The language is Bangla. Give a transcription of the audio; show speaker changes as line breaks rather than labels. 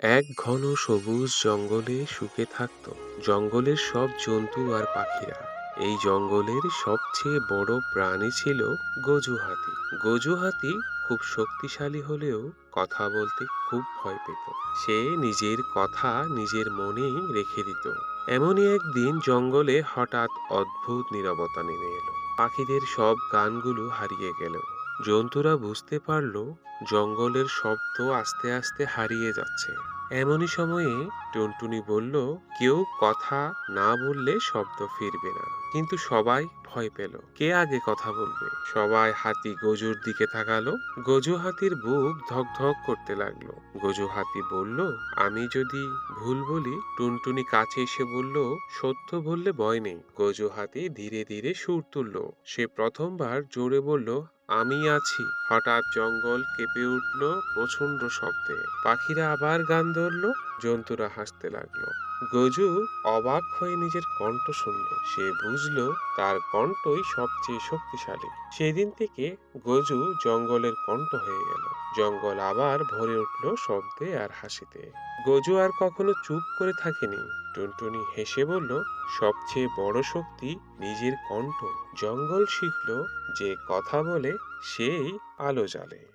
এক ঘন সবুজ জঙ্গলে সুখে থাকত। জঙ্গলের সব জন্তু আর পাখিরা। এই জঙ্গলের সবচেয়ে বড় প্রাণী ছিল গজু হাতি গজু হাতি খুব শক্তিশালী হলেও কথা বলতে খুব ভয় পেত। সে নিজের কথা নিজের মনেই রেখে দিত। এমনই একদিন জঙ্গলে হঠাৎ অদ্ভুত নীরবতা নেমে এলো। পাখিদের সব গানগুলো হারিয়ে গেল। জন্তুরা বুঝতে পারল জঙ্গলের শব্দ আস্তে আস্তে হারিয়ে যাচ্ছে। এমনই সময়ে টুনটুনি বলল, কেউ কথা না বললে শব্দ ফিরবে না। কিন্তু সবাই ভয় পেল। কে আগে কথা বলবে? সবাই হাতি গজুর দিকে তাকালো। গজু হাতির বুক ধক ধক করতে লাগল। গজু হাতি বলল, আমি যদি ভুল বলি, টুনটুনি কাছে এসে বলল, সত্য বললে ভয় নেই। গজু হাতি ধীরে ধীরে সুর তুলল। সে প্রথমবার জোরে বলল আমি আছি। হঠাৎ জঙ্গল কেঁপে উঠল প্রচণ্ড শব্দে। পাখিরা আবার গান ধরল, জন্তুরা হাসতে লাগল। গজু অবাক হয়ে নিজের কণ্ঠ শুনল। সে বুঝলো তার কণ্ঠই সবচেয়ে শক্তিশালী। সেদিন থেকে গজু জঙ্গলের কণ্ঠ হয়ে গেল। জঙ্গল আবার ভরে উঠল শব্দে আর হাসিতে। গজু আর কখনো চুপ করে থাকেনি। টুনটুনি হেসে বলল, সবচেয়ে বড় শক্তি নিজের কণ্ঠ। জঙ্গল শিখল যে কথা বলে, সেই আলো জ্বালে।